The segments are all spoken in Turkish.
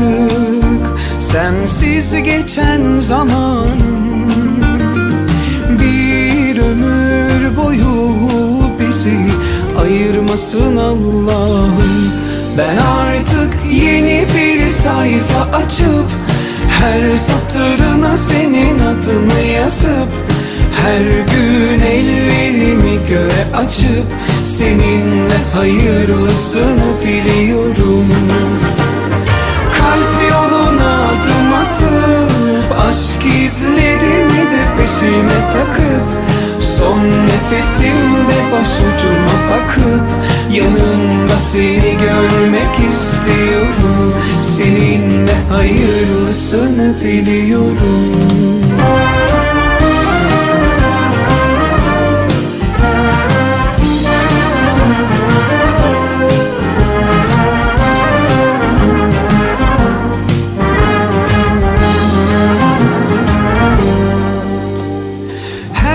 artık Sensiz geçen zamanın Bir ömür boyu bizi ayırmasın Allah'ım. Ben artık yeni bir sayfa açıp Her satırına senin adını yazıp Her gün ellerimi göğe açıp Seninle hayırlısını diliyorum Kalp yoluna adım atıp Aşk izlerimi de peşime takıp Son nefesimde başucuma bakıp Yanımda seni görmek istiyorum. Seninle hayırlısını diliyorum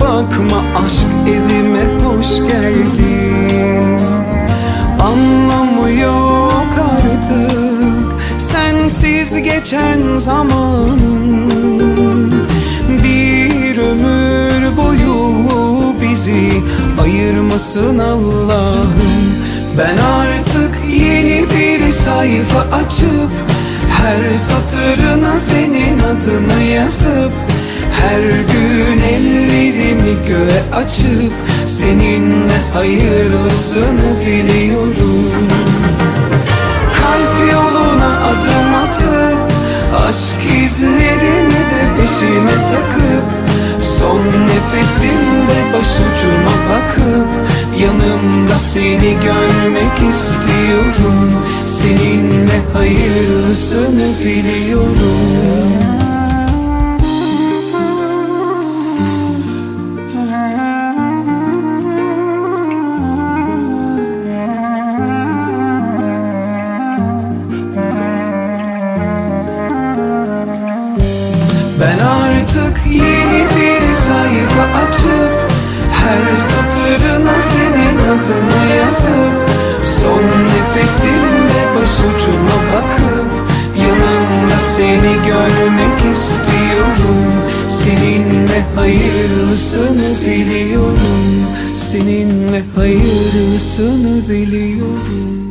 bakma Aşk evime hoş geldin. Anlamı yok artık Sensiz geçen zamanın. Bir ömür boyu bizi ayırmasın Allah'ım. Ben artık yeni bir sayfa açıp her satırına senin adını yazıp Her gün ellerimi göğe açıp Seninle hayırlısını diliyorum. Kalp yoluna adım atıp Aşk izlerimi de peşime takıp Son nefesimde başucuma bakıp Yanımda seni görmek istiyorum. Seninle hayırlısını diliyorum adını yazıp Son nefesimde başucuma bakıp Yanımda seni görmek istiyorum. Seninle hayırlısını diliyorum. Seninle hayırlısını diliyorum